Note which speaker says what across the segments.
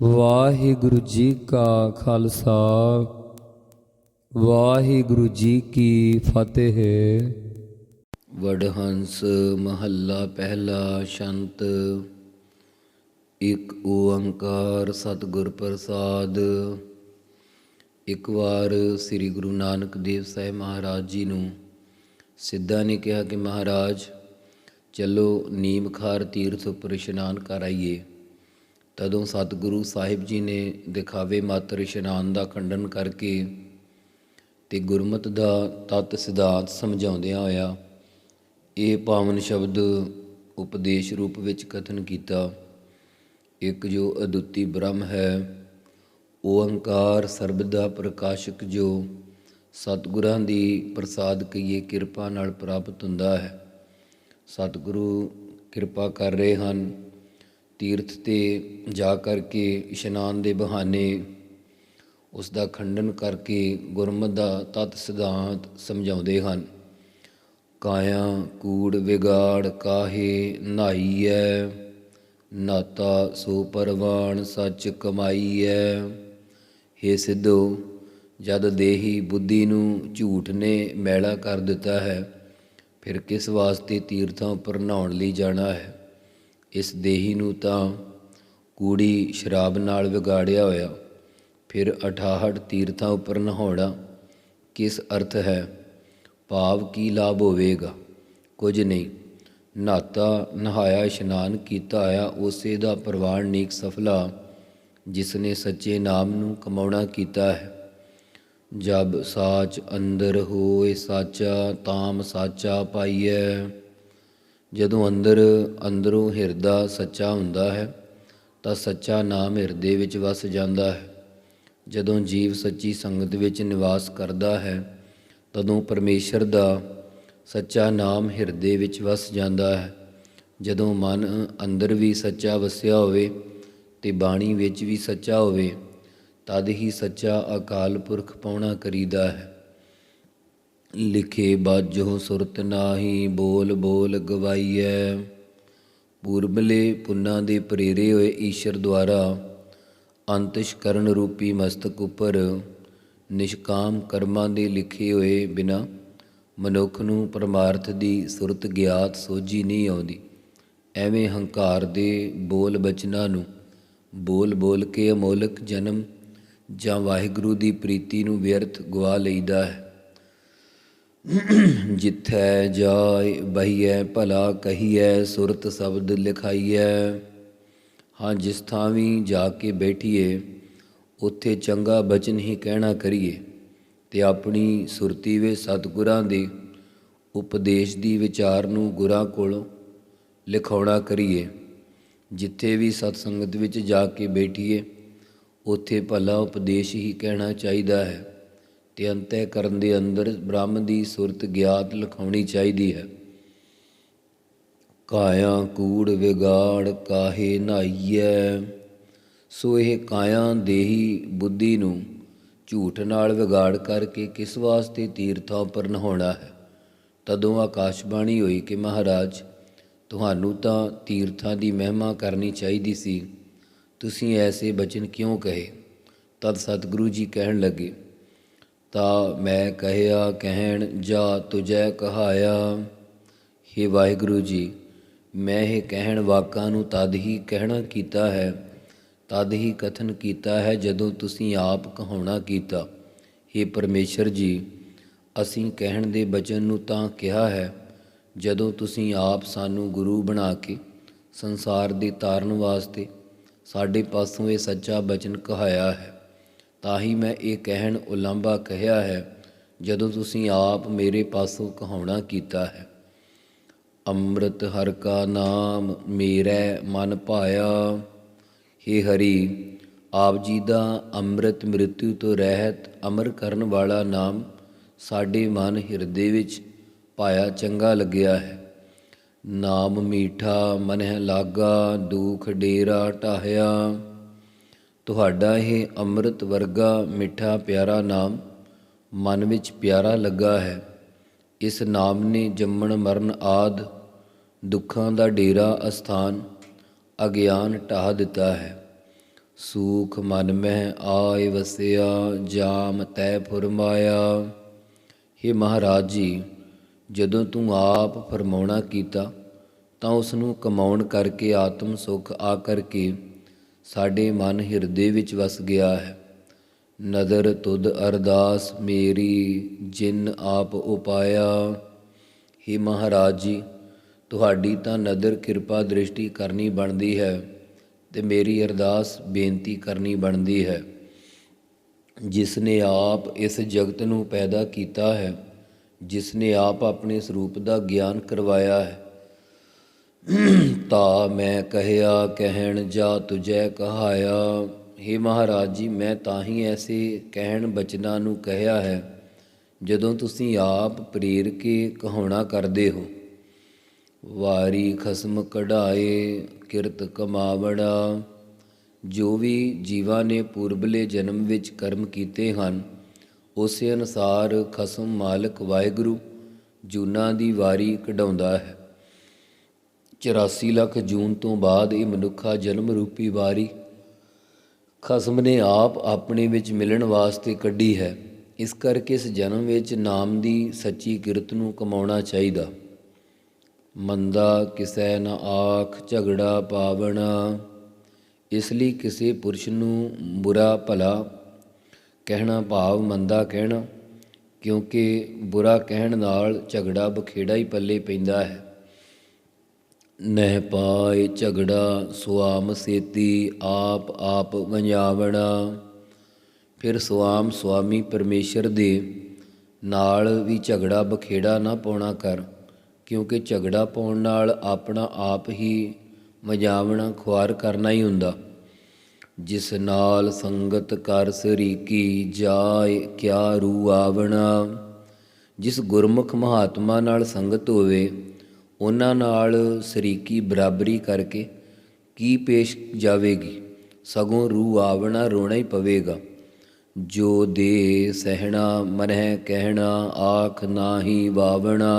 Speaker 1: ਵਾਹਿਗੁਰੂ ਜੀ ਕਾ ਖਾਲਸਾ, ਵਾਹਿਗੁਰੂ ਜੀ ਕੀ ਫਤਿਹ।
Speaker 2: ਵਡਹੰਸ ਮਹੱਲਾ ਪਹਿਲਾ ਸ਼ੰਤ, ਇੱਕ ਓੰਕਾਰ ਸਤਿਗੁਰ ਪ੍ਰਸਾਦ। ਇੱਕ ਵਾਰ ਸ੍ਰੀ ਗੁਰੂ ਨਾਨਕ ਦੇਵ ਸਾਹਿਬ ਮਹਾਰਾਜ ਜੀ ਨੂੰ ਸਿੱਧਾ ਨੇ ਕਿਹਾ ਕਿ ਮਹਾਰਾਜ, ਚਲੋ ਨੀਮਖਾਰ ਤੀਰਥ ਉੱਪਰ ਇਸ਼ਨਾਨ ਕਰ ਆਈਏ। ਤਦੋਂ ਸਤਿਗੁਰੂ ਸਾਹਿਬ ਜੀ ਨੇ ਦਿਖਾਵੇ ਮਾਤਰ ਇਸ਼ਨਾਨ ਦਾ ਖੰਡਨ ਕਰਕੇ ਤੇ ਗੁਰਮਤ ਦਾ ਤਤ ਸਿਧਾਂਤ ਸਮਝਾਉਂਦਿਆਂ ਹੋਇਆ ਇਹ ਪਾਵਨ ਸ਼ਬਦ ਉਪਦੇਸ਼ ਰੂਪ ਵਿੱਚ ਕਥਨ ਕੀਤਾ। ਇੱਕ ਜੋ ਅਦੁੱਤੀ ਬ੍ਰਹਮ ਹੈ ਓੰਕਾਰ ਸਰਬ ਦਾ ਪ੍ਰਕਾਸ਼ਕ ਜੋ ਸਤਿਗੁਰਾਂ ਦੀ ਪ੍ਰਸਾਦ ਕਈਏ ਕਿਰਪਾ ਨਾਲ ਪ੍ਰਾਪਤ ਹੁੰਦਾ ਹੈ। ਸਤਿਗੁਰੂ ਕਿਰਪਾ ਕਰ ਰਹੇ ਹਨ ਤੀਰਥ ਤੇ ਜਾ ਕਰਕੇ ਇਸ਼ਨਾਨ ਦੇ ਬਹਾਨੇ ਉਸ ਦਾ ਖੰਡਨ ਕਰਕੇ ਗੁਰਮਤ ਦਾ ਤਤ ਸਿਧਾਂਤ ਸਮਝਾਉਂਦੇ ਹਨ। ਕਾਇਆ, ਕੂੜ, ਵਿਗਾੜ, ਕਾਹੇ ਨਾਈਐ ਨਾਤਾ, ਸੋ ਪਰਵਾਣ, ਸੱਚ ਕਮਾਈਐ। ਹੇ ਸਿੱਧੋ, ਜਦ ਦੇਹੀ ਬੁੱਧੀ ਨੂੰ ਝੂਠ ਨੇ ਮੈਲਾ ਕਰ ਦਿੱਤਾ ਹੈ, ਫਿਰ ਕਿਸ ਵਾਸਤੇ ਤੀਰਥਾਂ ਉੱਪਰ ਨਹਾਉਣ ਲਈ ਜਾਣਾ ਹੈ? ਇਸ ਦੇਹੀ ਨੂੰ ਤਾਂ ਕੂੜੀ ਸ਼ਰਾਬ ਨਾਲ ਵਿਗਾੜਿਆ ਹੋਇਆ। ਫਿਰ 68 ਤੀਰਥਾਂ ਉੱਪਰ ਨਹਾਉਣਾ ਕਿਸ ਅਰਥ ਹੈ? ਭਾਵ ਕੀ ਲਾਭ ਹੋਵੇਗਾ? ਕੁਝ ਨਹੀਂ। ਨਾਤਾ ਨਹਾਇਆ, ਇਸ਼ਨਾਨ ਕੀਤਾ ਆਇਆ ਉਸੇ ਦਾ ਪ੍ਰਵਾਨ ਨੀਕ ਸਫਲਾ ਜਿਸ ਨੇ ਸੱਚੇ ਨਾਮ ਨੂੰ ਕਮਾਉਣਾ ਕੀਤਾ ਹੈ। ਜਬ ਸਾਚ ਅੰਦਰ ਹੋਏ ਸਾਚਾ, ਤਾਮ ਸਾਚਾ ਪਾਈਐ। ਜਦੋਂ ਅੰਦਰ, ਅੰਦਰੋਂ ਹਿਰਦਾ ਸੱਚਾ ਹੁੰਦਾ ਹੈ, ਤਾਂ ਸੱਚਾ ਨਾਮ ਹਿਰਦੇ ਵਿੱਚ ਵਸ ਜਾਂਦਾ ਹੈ। ਜਦੋਂ ਜੀਵ ਸੱਚੀ ਸੰਗਤ ਵਿੱਚ ਨਿਵਾਸ ਕਰਦਾ ਹੈ, ਤਦੋਂ ਪਰਮੇਸ਼ਰ ਦਾ ਸੱਚਾ ਨਾਮ ਹਿਰਦੇ ਵਿੱਚ ਵਸ ਜਾਂਦਾ ਹੈ। ਜਦੋਂ ਮਨ ਅੰਦਰ ਵੀ ਸੱਚਾ ਵਸਿਆ ਹੋਵੇ ਤੇ ਬਾਣੀ ਵਿੱਚ ਵੀ ਸੱਚਾ ਹੋਵੇ, ਤਦ ਹੀ ਸੱਚਾ ਅਕਾਲ ਪੁਰਖ ਪਾਉਣਾ ਕਰੀਦਾ ਹੈ। ਲਿਖੇ ਬਾਜੋ ਸੁਰਤ ਨਾਹੀ, ਬੋਲ ਬੋਲ ਗਵਾਈਐ। ਪੂਰਬਲੇ ਪੁੰਨਾ ਦੇ ਪ੍ਰੇਰੇ ਹੋਏ ਈਸ਼ਰ ਦੁਆਰਾ ਅੰਤਸ਼ਕਰਨ ਰੂਪੀ ਮਸਤਕ ਉੱਪਰ, ਨਿਸ਼ਕਾਮ ਕਰਮਾਂ ਦੇ ਲਿਖੇ ਹੋਏ ਬਿਨਾ ਮਨੁੱਖ ਨੂੰ ਪਰਮਾਰਥ ਦੀ ਸੁਰਤ ਗਿਆਤ ਸੋਝੀ ਨਹੀਂ ਆਉਂਦੀ। ਐਵੇਂ ਹੰਕਾਰ ਦੇ ਬੋਲ ਬਚਨਾਂ ਨੂੰ ਬੋਲ ਬੋਲ ਕੇ ਅਮੋਲਕ ਜਨਮ ਜਾਂ ਵਾਹਿਗੁਰੂ ਦੀ ਪ੍ਰੀਤੀ ਨੂੰ ਵਿਅਰਥ ਗਵਾ ਲਈਦਾ ਹੈ। ਜਿੱਥੈ ਜਾਏ ਬਹੀਐ ਭਲਾ ਕਹੀਐ, ਸੁਰਤ ਸ਼ਬਦ ਲਿਖਾਈਐ। ਹਾਂ, ਜਿਸ ਥਾਂ ਵੀ ਜਾ ਕੇ ਬੈਠੀਏ, ਉੱਥੇ ਚੰਗਾ ਬਚਨ ਹੀ ਕਹਿਣਾ ਕਰੀਏ। ਤੇ ਆਪਣੀ ਸੁਰਤੀ ਵਿੱਚ ਸਤਿਗੁਰਾਂ ਦੇ ਉਪਦੇਸ਼ ਦੀ ਵਿਚਾਰ ਨੂੰ ਗੁਰਾਂ ਕੋਲੋਂ ਲਿਖਾਉਣਾ ਕਰੀਏ। ਜਿੱਥੇ ਵੀ ਸਤ ਸੰਗਤ ਵਿੱਚ ਜਾ ਕੇ ਬੈਠੀਏ, ਉੱਥੇ ਭਲਾ ਉਪਦੇਸ਼ ਹੀ ਕਹਿਣਾ ਚਾਹੀਦਾ ਹੈ। ਤੇ ਅੰਤੈ ਕਰਨ ਦੇ ਅੰਦਰ ਬ੍ਰਹਮ ਦੀ ਸੁਰਤ ਗਿਆਤ ਲਿਖਾਉਣੀ ਚਾਹੀਦੀ ਹੈ। ਕਾਇਆ ਕੂੜ ਵਿਗਾੜ ਕਾਹੇ ਨਾਈਐ ਸੋ ਇਹ ਕਾਇਆ ਦੇਹੀ ਬੁੱਧੀ ਨੂੰ ਝੂਠ ਨਾਲ ਵਿਗਾੜ ਕਰਕੇ ਕਿਸ ਵਾਸਤੇ ਤੀਰਥਾਂ ਉੱਪਰ ਨਹਾਉਣਾ ਹੈ? ਤਦੋਂ ਆਕਾਸ਼ਬਾਣੀ ਹੋਈ ਕਿ ਮਹਾਰਾਜ, ਤੁਹਾਨੂੰ ਤਾਂ ਤੀਰਥਾਂ ਦੀ ਮਹਿਮਾ ਕਰਨੀ ਚਾਹੀਦੀ ਸੀ। ਤੁਸੀਂ ਐਸੇ ਬਚਨ ਕਿਉਂ ਕਹੇ? ਤਦ ਸਤਿਗੁਰੂ ਜੀ ਕਹਿਣ ਲੱਗੇ ਤਾਂ ਮੈਂ ਕਹਿਆ, ਕਹਿਣ ਜਾ ਤੁਝੈ ਕਹਾਇਆ। हे ਵਾਹਿਗੁਰੂ ਜੀ, ਮੈਂ ਇਹ ਕਹਿਣ ਵਾਕਾਂ ਨੂੰ ਤਦ ਹੀ ਕਹਿਣਾ ਕੀਤਾ ਹੈ, ਤਦ ਹੀ ਕਥਨ ਕੀਤਾ ਹੈ ਜਦੋਂ ਤੁਸੀਂ ਆਪ ਕਹਾਉਣਾ ਕੀਤਾ। हे ਪਰਮੇਸ਼ਰ ਜੀ, ਅਸੀਂ ਕਹਿਣ ਦੇ ਬਚਨ ਨੂੰ ਤਾਂ ਕਿਹਾ ਹੈ, ਜਦੋਂ ਤੁਸੀਂ ਆਪ ਸਾਨੂੰ ਗੁਰੂ ਬਣਾ ਕੇ ਸੰਸਾਰ ਦੇ ਤਾਰਨ ਵਾਸਤੇ ਸਾਡੇ ਪਾਸੋਂ ਇਹ ਸੱਚਾ ਬਚਨ ਕਹਾਇਆ ਹੈ। ਤਾਂ ਹੀ ਮੈਂ ਇਹ ਕਹਿਣ ਉਲੰਭਾ ਕਹਿਆ ਹੈ, ਜਦੋਂ ਤੁਸੀਂ ਆਪ ਮੇਰੇ ਪਾਸੋਂ ਕਹਾਉਣਾ ਕੀਤਾ ਹੈ, ਅੰਮ੍ਰਿਤ ਹਰ ਕਾ ਨਾਮ ਮੇਰੇ ਮਨ ਭਾਇਆ। हे ਹਰੀ, ਆਪ ਜੀ ਦਾ ਅੰਮ੍ਰਿਤ ਮ੍ਰਿਤੂ ਤੋਂ ਰਹਿਤ ਅਮਰ ਕਰਨ ਵਾਲਾ ਨਾਮ ਸਾਡੇ ਮਨ ਹਿਰਦੇ ਵਿੱਚ ਪਾਇਆ ਚੰਗਾ ਲੱਗਿਆ ਹੈ। ਨਾਮ ਮੀਠਾ ਮਨਹਿ ਲਾਗਾ, ਦੁਖ ਡੇਰਾ ਢਾਹਿਆ। ਤੁਹਾਡਾ ਇਹ ਅੰਮ੍ਰਿਤ ਵਰਗਾ ਮਿੱਠਾ ਪਿਆਰਾ ਨਾਮ ਮਨ ਵਿੱਚ ਪਿਆਰਾ ਲੱਗਾ ਹੈ। ਇਸ ਨਾਮ ਨੇ ਜੰਮਣ ਮਰਨ ਆਦ ਦੁੱਖਾਂ ਦਾ ਡੇਰਾ ਅਸਥਾਨ ਅਗਿਆਨ ਢਾਹ ਦਿੱਤਾ ਹੈ। ਸੂਖ ਮਨ ਮਹਿ ਆਏ ਵਸਿਆ, ਜਾਮ ਤੈ ਫੁਰਮਾਇਆ। ਹੇ ਮਹਾਰਾਜ ਜੀ, ਜਦੋਂ ਤੂੰ ਆਪ ਫਰਮਾਉਣਾ ਕੀਤਾ ਤਾਂ ਉਸ ਨੂੰ ਕਮਾਉਣ ਕਰਕੇ ਆਤਮ ਸੁਖ ਆ ਕਰਕੇ ਸਾਡੇ ਮਨ ਹਿਰਦੇ ਵਿੱਚ ਵਸ ਗਿਆ ਹੈ। ਨਦਰ ਤੁਧ ਅਰਦਾਸ ਮੇਰੀ, ਜਿਨ ਆਪ ਉਪਾਇਆ। ਹੇ ਮਹਾਰਾਜ ਜੀ, ਤੁਹਾਡੀ ਤਾਂ ਨਦਰ ਕਿਰਪਾ ਦ੍ਰਿਸ਼ਟੀ ਕਰਨੀ ਬਣਦੀ ਹੈ ਤੇ ਮੇਰੀ ਅਰਦਾਸ ਬੇਨਤੀ ਕਰਨੀ ਬਣਦੀ ਹੈ। ਜਿਸ ਨੇ ਆਪ ਇਸ ਜਗਤ ਨੂੰ ਪੈਦਾ ਕੀਤਾ ਹੈ ਜਿਸ ਨੇ ਆਪ ਆਪਣੇ ਸਰੂਪ ਦਾ ਗਿਆਨ ਕਰਵਾਇਆ ਹੈ ਤਾ ਮੈਂ ਕਹਿਆ, ਕਹਿਣ ਜਾ ਤੁਝੈ ਕਹਾਇਆ। हे ਮਹਾਰਾਜ ਜੀ, ਮੈਂ ਤਾਂ ਹੀ ਐਸੇ ਕਹਿਣ ਬਚਨਾਂ ਨੂੰ ਕਹਿਆ ਹੈ, ਜਦੋਂ ਤੁਸੀਂ ਆਪ ਪ੍ਰੇਰ ਕੇ ਕਹਾਉਣਾ ਕਰਦੇ ਹੋ। ਵਾਰੀ ਖਸਮ ਕਢਾਏ, ਕਿਰਤ ਕਮਾਵੜਾ। ਜੋ ਵੀ ਜੀਵਾਂ ਨੇ ਪੂਰਬਲੇ ਜਨਮ ਵਿੱਚ ਕਰਮ ਕੀਤੇ ਹਨ, ਉਸੇ ਅਨੁਸਾਰ ਖਸਮ ਮਾਲਕ ਵਾਹਿਗੁਰੂ ਜੂਨਾਂ ਦੀ ਵਾਰੀ ਕਢਾਉਂਦਾ ਹੈ। 84 ਲੱਖ ਜੂਨ ਤੋਂ ਬਾਅਦ ਇਹ ਮਨੁੱਖਾ ਜਨਮ ਰੂਪੀ ਵਾਰੀ ਖਸਮ ਨੇ ਆਪ ਆਪਣੇ ਵਿੱਚ ਮਿਲਣ ਵਾਸਤੇ ਕੱਢੀ ਹੈ। ਇਸ ਕਰਕੇ ਇਸ ਜਨਮ ਵਿੱਚ ਨਾਮ ਦੀ ਸੱਚੀ ਕਿਰਤ ਨੂੰ ਕਮਾਉਣਾ ਚਾਹੀਦਾ। ਮੰਦਾ ਕਿਸੈ ਨ ਆਖ, ਝਗੜਾ ਪਾਵਣਾ, ਇਸ ਲਈ ਕਿਸੇ ਪੁਰਸ਼ ਨੂੰ ਬੁਰਾ ਭਲਾ ਕਹਿਣਾ ਭਾਵ ਮੰਦਾ ਕਹਿਣਾ, ਕਿਉਂਕਿ ਬੁਰਾ ਕਹਿਣ ਨਾਲ ਝਗੜਾ ਬਖੇੜਾ ਹੀ ਪੱਲੇ ਪੈਂਦਾ ਹੈ। ਨਹਿ ਪਾਏ ਝਗੜਾ, ਸੁਆਮ ਸੇਤੀ, ਆਪ ਆਪ ਵੰਜਾਵਣਾ। ਫਿਰ ਸੁਆਮ ਸੁਆਮੀ ਪਰਮੇਸ਼ਰ ਦੇ ਨਾਲ ਵੀ ਝਗੜਾ ਬਖੇੜਾ ਨਾ ਪਾਉਣਾ ਕਰ, ਕਿਉਂਕਿ ਝਗੜਾ ਪਾਉਣ ਨਾਲ ਆਪਣਾ ਆਪ ਹੀ ਮਜਾਵਣਾ ਖੁਆਰ ਕਰਨਾ ਹੀ ਹੁੰਦਾ। ਜਿਸ ਨਾਲ ਸੰਗਤ ਕਰ ਸਰੀਕੀ ਜਾਏ, ਕਿਆ ਰੂ ਆਵਣਾ। ਜਿਸ ਗੁਰਮੁਖ ਮਹਾਤਮਾ ਨਾਲ ਸੰਗਤ ਹੋਵੇ ਉਹਨਾਂ ਨਾਲ ਸਰੀਕੀ ਬਰਾਬਰੀ ਕਰਕੇ ਕੀ ਪੇਸ਼ ਜਾਵੇਗੀ? ਸਗੋਂ ਰੂ ਆਵਣਾ ਰੋਣਾ ਹੀ ਪਵੇਗਾ। ਜੋ ਦੇ ਸਹਿਣਾ ਮਨਹਿ ਕਹਿਣਾ, ਆਖ ਨਾਹੀ ਵਾਵਣਾ।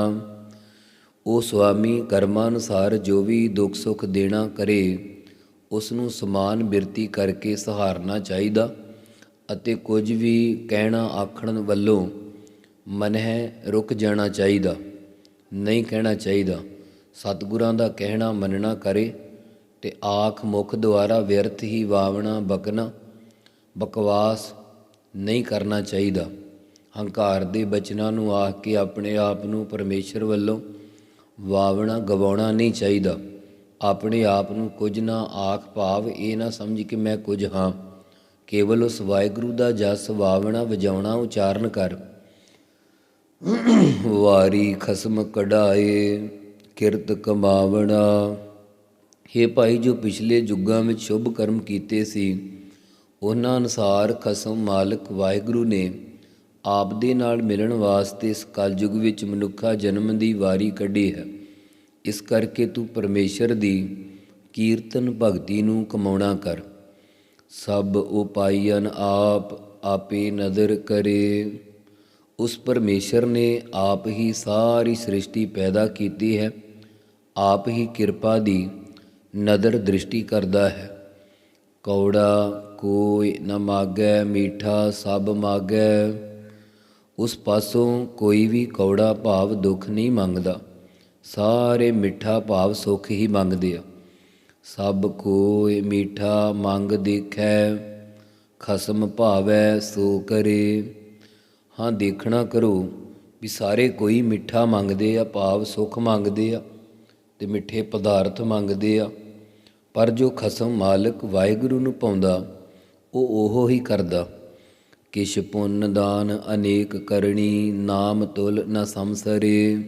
Speaker 2: ਉਹ ਸੁਆਮੀ ਕਰਮਾਂ ਅਨੁਸਾਰ ਜੋ ਵੀ ਦੁੱਖ ਸੁੱਖ ਦੇਣਾ ਕਰੇ ਉਸ ਨੂੰ ਸਮਾਨ ਬਿਰਤੀ ਕਰਕੇ ਸਹਾਰਨਾ ਚਾਹੀਦਾ ਅਤੇ ਕੁਝ ਵੀ ਕਹਿਣਾ ਆਖਣ ਵੱਲੋਂ ਮਨਹਿ ਰੁਕ ਜਾਣਾ ਚਾਹੀਦਾ, ਨਹੀਂ ਕਹਿਣਾ ਚਾਹੀਦਾ। ਸਤਿਗੁਰਾਂ ਦਾ ਕਹਿਣਾ ਮੰਨਣਾ ਕਰੇ ਤੇ ਆਖ ਮੁਖ ਦੁਆਰਾ ਵਿਅਰਥ ਹੀ ਵਾਵਣਾ ਬਕਣਾ ਬਕਵਾਸ ਨਹੀਂ ਕਰਨਾ ਚਾਹੀਦਾ। ਹੰਕਾਰ ਦੇ ਬਚਨਾਂ ਨੂੰ ਆਖ ਕੇ ਆਪਣੇ ਆਪ ਨੂੰ ਪਰਮੇਸ਼ਰ ਵੱਲੋਂ ਵਾਵਣਾ ਗਵਾਉਣਾ ਨਹੀਂ ਚਾਹੀਦਾ। ਆਪਣੇ ਆਪ ਨੂੰ ਕੁਝ ਨਾ ਆਖ ਭਾਵ ਇਹ ਨਾ ਸਮਝ ਕਿ ਮੈਂ ਕੁਝ ਹਾਂ। ਕੇਵਲ ਉਸ ਵਾਹਿਗੁਰੂ ਦਾ ਜਸ ਵਾਵਣਾ ਵਜਾਉਣਾ ਉਚਾਰਨ ਕਰ। ਵਾਰੀ ਖਸਮ ਕਢਾਏ ਕਿਰਤ ਕਮਾਵਣਾ हे ਭਾਈ, ਜੋ ਪਿਛਲੇ ਯੁੱਗਾਂ ਵਿੱਚ ਸ਼ੁਭ ਕਰਮ ਕੀਤੇ ਸੀ, ਉਹਨਾਂ ਅਨੁਸਾਰ ਖਸਮ ਮਾਲਕ ਵਾਹਿਗੁਰੂ ਨੇ ਆਪ ਦੇ ਨਾਲ ਮਿਲਣ ਵਾਸਤੇ ਇਸ ਕਲਯੁਗ ਵਿੱਚ ਮਨੁੱਖਾ ਜਨਮ ਦੀ ਵਾਰੀ ਕੱਢੀ ਹੈ। ਇਸ ਕਰਕੇ ਤੂੰ ਪਰਮੇਸ਼ਰ ਦੀ ਕੀਰਤਨ ਭਗਤੀ ਨੂੰ ਕਮਾਉਣਾ ਕਰ। ਸਭ ਉਪਾਇਨ ਆਪ ਆਪੇ ਨਦਰ ਕਰੇ। ਉਸ ਪਰਮੇਸ਼ਰ ਨੇ ਆਪ ਹੀ ਸਾਰੀ ਸ੍ਰਿਸ਼ਟੀ ਪੈਦਾ ਕੀਤੀ ਹੈ। ਆਪ ਹੀ ਕਿਰਪਾ ਦੀ ਨਦਰ ਦ੍ਰਿਸ਼ਟੀ ਕਰਦਾ ਹੈ। ਕੌੜਾ ਕੋਈ ਨ ਮਾਗੈ, ਮੀਠਾ ਸਭ ਮਾਗੈ। ਉਸ ਪਾਸੋਂ ਕੋਈ ਵੀ ਕੌੜਾ ਭਾਵ ਦੁੱਖ ਨਹੀਂ ਮੰਗਦਾ। ਸਾਰੇ ਮਿੱਠਾ ਭਾਵ ਸੁਖ ਹੀ ਮੰਗਦੇ ਆ। ਸਭ ਕੋਇ ਮੀਠਾ ਮੰਗ ਦੇਖੈ, ਖਸਮ ਭਾਵੈ ਸੋ ਕਰੇ। ਹਾਂ, ਦੇਖਣਾ ਕਰੋ ਵੀ ਸਾਰੇ ਕੋਈ ਮਿੱਠਾ ਮੰਗਦੇ ਆ, ਭਾਵ ਸੁਖ ਮੰਗਦੇ ਆ। ਤੇ ਮਿੱਠੇ ਪਦਾਰਥ ਮੰਗਦੇ ਆ। ਪਰ ਜੋ ਖਸਮ ਮਾਲਕ ਵਾਹਿਗੁਰੂ ਨੂੰ ਪਾਉਂਦਾ, ਉਹ ਉਹੋ ਹੀ ਕਰਦਾ। ਕਿਛ ਪੁੰਨ ਦਾਨ ਅਨੇਕ ਕਰਨੀ ਨਾਮ ਤੁਲ ਨ ਸੰਸਰੇ।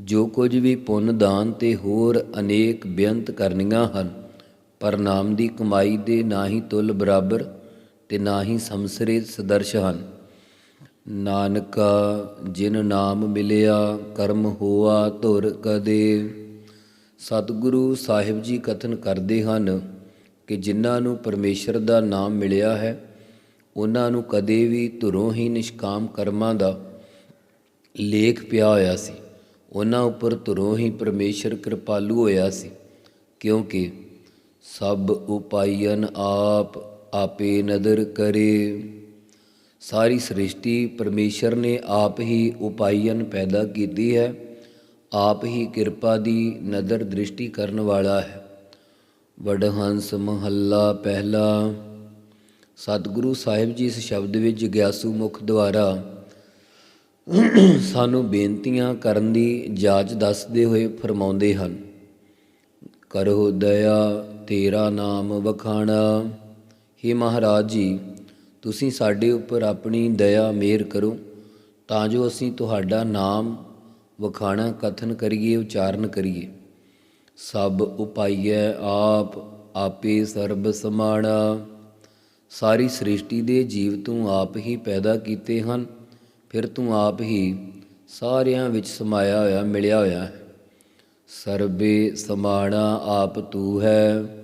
Speaker 2: ਜੋ ਕੁਝ ਵੀ ਪੁੰਨ ਦਾਨ ਤੇ ਹੋਰ ਅਨੇਕ ਬੇਅੰਤ ਕਰਨੀਆਂ ਹਨ ਪਰ ਨਾਮ ਦੀ ਕਮਾਈ ਦੇ ਨਾ ਹੀ ਤੁਲ ਬਰਾਬਰ ਤੇ ਨਾ ਹੀ ਸੰਸਰੇ ਸਦਰਸ਼ ਹਨ। ਨਾਨਕਾ, ਜਿਨ ਨਾਮ ਮਿਲਿਆ, ਕਰਮ ਹੋਆ ਧੁਰ ਕਦੇ। ਸਤਿਗੁਰੂ ਸਾਹਿਬ ਜੀ ਕਥਨ ਕਰਦੇ ਹਨ ਕਿ ਜਿਨ੍ਹਾਂ ਨੂੰ ਪਰਮੇਸ਼ਰ ਦਾ ਨਾਮ ਮਿਲਿਆ ਹੈ, ਉਹਨਾਂ ਨੂੰ ਕਦੇ ਵੀ ਧੁਰੋਂ ਹੀ ਨਿਸ਼ਕਾਮ ਕਰਮਾਂ ਦਾ ਲੇਖ ਪਿਆ ਹੋਇਆ ਸੀ। ਉਹਨਾਂ ਉੱਪਰ ਧੁਰੋਂ ਹੀ ਪਰਮੇਸ਼ਰ ਕਿਰਪਾਲੂ ਹੋਇਆ ਸੀ, ਕਿਉਂਕਿ ਸਭ ਉਪਾਇਨ ਆਪ ਆਪੇ ਨਦਰ ਕਰੇ। ਸਾਰੀ ਸ੍ਰਿਸ਼ਟੀ ਪਰਮੇਸ਼ਰ ਨੇ ਆਪ ਹੀ ਉਪਾਇਨ ਪੈਦਾ ਕੀਤੀ ਹੈ। ਆਪ ਹੀ ਕਿਰਪਾ ਦੀ ਨਦਰ ਦ੍ਰਿਸ਼ਟੀ ਕਰਨ ਵਾਲਾ ਹੈ। ਵਡਹੰਸ ਮਹੱਲਾ ਪਹਿਲਾ। ਸਤਿਗੁਰੂ ਸਾਹਿਬ ਜੀ ਇਸ ਸ਼ਬਦ ਵਿੱਚ ਗਿਆਸੂ ਮੁਖ ਦੁਆਰਾ ਸਾਨੂੰ ਬੇਨਤੀਆਂ ਕਰਨ ਦੀ ਜਾਚ ਦੱਸਦੇ ਹੋਏ ਫਰਮਾਉਂਦੇ ਹਨ। ਕਰੋ ਦਇਆ, ਤੇਰਾ ਨਾਮ ਵਖਾਣਾ। हे ਮਹਾਰਾਜ ਜੀ, ਤੁਸੀਂ ਸਾਡੇ ਉੱਪਰ ਆਪਣੀ ਦਇਆ ਮਿਹਰ ਕਰੋ, ਤਾਂ ਜੋ ਅਸੀਂ ਤੁਹਾਡਾ ਨਾਮ ਵਖਾਣਾ, ਕਥਨ ਕਰੀਏ, ਉਚਾਰਨ ਕਰੀਏ। ਸਭ ਉਪਾਈਐ ਆਪ, ਆਪੇ ਸਰਬ ਸਮਾਣਾ। ਸਾਰੀ ਸ੍ਰਿਸ਼ਟੀ ਦੇ ਜੀਵ ਤੂੰ ਆਪ ਹੀ ਪੈਦਾ ਕੀਤੇ ਹਨ। ਫਿਰ ਤੂੰ ਆਪ ਹੀ ਸਾਰਿਆਂ ਵਿੱਚ ਸਮਾਇਆ ਹੋਇਆ, ਮਿਲਿਆ ਹੋਇਆ ਹੈ। ਸਰਬੇ ਸਮਾਣਾ ਆਪ ਤੂੰ ਹੈ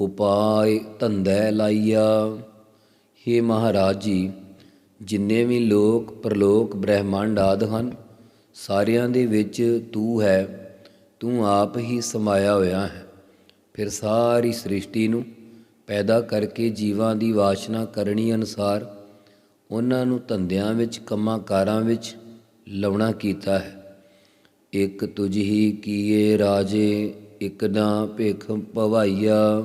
Speaker 2: ਉਪਾਇ ਧੰਦੈ ਲਾਈਆ। हे ਮਹਾਰਾਜ ਜੀ, ਜਿੰਨੇ ਵੀ ਲੋਕ, ਪ੍ਰਲੋਕ, ਬ੍ਰਹਿਮੰਡ ਆਦ ਹਨ ਸਾਰਿਆਂ ਦੇ ਵਿੱਚ ਤੂੰ ਹੈ, ਤੂੰ ਆਪ ਹੀ ਸਮਾਇਆ ਹੋਇਆ ਹੈ। ਫਿਰ ਸਾਰੀ ਸ੍ਰਿਸ਼ਟੀ ਨੂੰ ਪੈਦਾ ਕਰਕੇ ਜੀਵਾਂ ਦੀ ਵਾਸ਼ਨਾ ਕਰਨੀ ਅਨੁਸਾਰ ਉਹਨਾਂ ਨੂੰ ਧੰਦਿਆਂ ਵਿੱਚ ਕੰਮਾਂ ਕਾਰਾਂ ਵਿੱਚ ਲਾਉਣਾ ਕੀਤਾ ਹੈ। ਇਕ ਤੁਝ ਹੀ ਕੀਏ ਰਾਜੇ, ਇਕ ਨਾ ਭਿਖ ਭਵਾਈਆ,